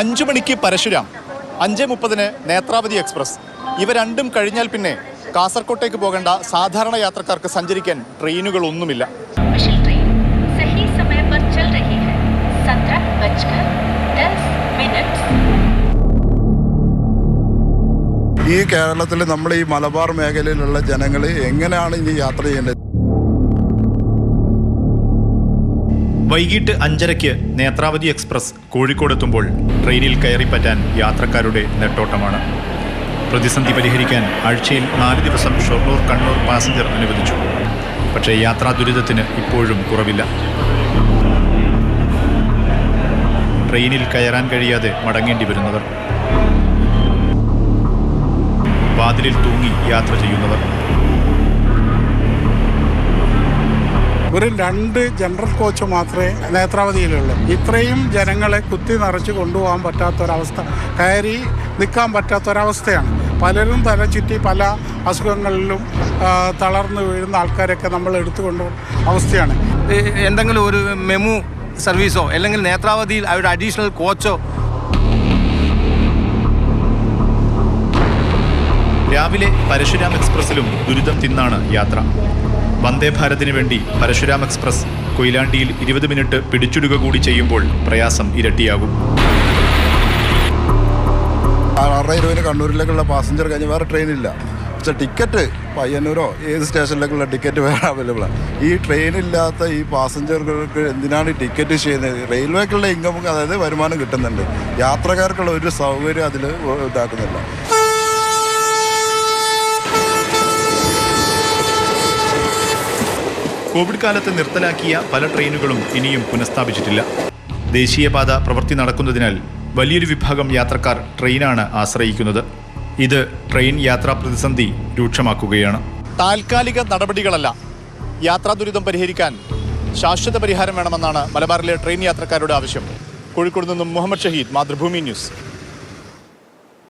അഞ്ചു മണിക്ക് പരശുരാം അഞ്ച് മുപ്പതിന് നേത്രാവതി എക്സ്പ്രസ്. ഇവ രണ്ടും കഴിഞ്ഞാൽ പിന്നെ കാസർകോട്ടേക്ക് പോകേണ്ട സാധാരണ യാത്രക്കാർക്ക് സഞ്ചരിക്കാൻ ട്രെയിനുകളൊന്നുമില്ല. ഈ കേരളത്തിൽ നമ്മൾ ഈ മലബാർ മേഖലയിലുള്ള ജനങ്ങൾ എങ്ങനെയാണ് ഇനി യാത്ര ചെയ്യേണ്ടത്? വൈകിട്ട് അഞ്ചരയ്ക്ക് നേത്രാവതി എക്സ്പ്രസ് കോഴിക്കോടെത്തുമ്പോൾ ട്രെയിനിൽ കയറിപ്പറ്റാൻ യാത്രക്കാരുടെ നെട്ടോട്ടമാണ്. പ്രതിസന്ധി പരിഹരിക്കാൻ ആഴ്ചയിൽ നാല് ദിവസം ഷൊർണൂർ കണ്ണൂർ പാസഞ്ചർ അനുവദിച്ചു. പക്ഷേ യാത്രാ ദുരിതത്തിന് ഇപ്പോഴും കുറവില്ല. ട്രെയിനിൽ കയറാൻ കഴിയാതെ മടങ്ങേണ്ടി വരുന്നവർ. വാതിലിൽ തൂങ്ങി യാത്ര ചെയ്യുന്നവർ. വെറും രണ്ട് ജനറൽ കോച്ച് മാത്രമേ നേത്രാവതിയിലുള്ളൂ. ഇത്രയും ജനങ്ങളെ കുത്തി നിറച്ച് കൊണ്ടുപോകാൻ പറ്റാത്തൊരവസ്ഥ കയറി നിൽക്കാൻ പറ്റാത്തൊരവസ്ഥയാണ്. പലരും തല ചുറ്റി പല അസുഖങ്ങളിലും തളർന്ന് വീഴുന്ന ആൾക്കാരൊക്കെ നമ്മൾ എടുത്തു കൊണ്ടുപോകുന്ന അവസ്ഥയാണ് എന്തെങ്കിലും ഒരു മെമു സർവീസോ അല്ലെങ്കിൽ നേത്രാവതിയിൽ അവരുടെ അഡീഷണൽ കോച്ചോ? രാവിലെ പരശുരാം എക്സ്പ്രസിലും ദുരിതം തിന്നാണ് യാത്ര. വന്ദേ ഭാരതിന് വേണ്ടി പരശുരാം എക്സ്പ്രസ് കൊയിലാണ്ടിയിൽ ഇരുപത് മിനിറ്റ് പിടിച്ചിടുക കൂടി ചെയ്യുമ്പോൾ പ്രയാസം ഇരട്ടിയാകും. ആറര ഇരുപതിന് കണ്ണൂരിലേക്കുള്ള പാസഞ്ചർ കഴിഞ്ഞ് വേറെ ട്രെയിനില്ല പക്ഷേ ടിക്കറ്റ് പയ്യന്നൂരോ ഏത് സ്റ്റേഷനിലേക്കുള്ള ടിക്കറ്റ് വേറെ അവൈലബിളാണ് ഈ ട്രെയിനില്ലാത്ത ഈ പാസഞ്ചറുകൾക്ക് എന്തിനാണ് ടിക്കറ്റ് ചെയ്യുന്നത്? റെയിൽവേക്കുള്ള ഇൻകം അതായത് വരുമാനം കിട്ടുന്നുണ്ട്. യാത്രക്കാർക്കുള്ള ഒരു സൗകര്യം അതിൽ ഇതാക്കുന്നില്ല. കോവിഡ് കാലത്ത് നിർത്തലാക്കിയ പല ട്രെയിനുകളും ഇനിയും പുനഃസ്ഥാപിച്ചിട്ടില്ല. ദേശീയപാത പ്രവൃത്തി നടക്കുന്നതിനാൽ വലിയൊരു വിഭാഗം യാത്രക്കാർ ട്രെയിനാണ് ആശ്രയിക്കുന്നത്. ഇത് ട്രെയിൻ യാത്രാ പ്രതിസന്ധി രൂക്ഷമാക്കുകയാണ്. താൽക്കാലിക നടപടികളല്ല. യാത്രാ ദുരിതം പരിഹരിക്കാൻ ശാശ്വത പരിഹാരം വേണമെന്നാണ് മലബാറിലെ ട്രെയിൻ യാത്രക്കാരുടെ ആവശ്യം. കോഴിക്കോട് നിന്നും മുഹമ്മദ് ഷഹീദ് മാതൃഭൂമി ന്യൂസ്.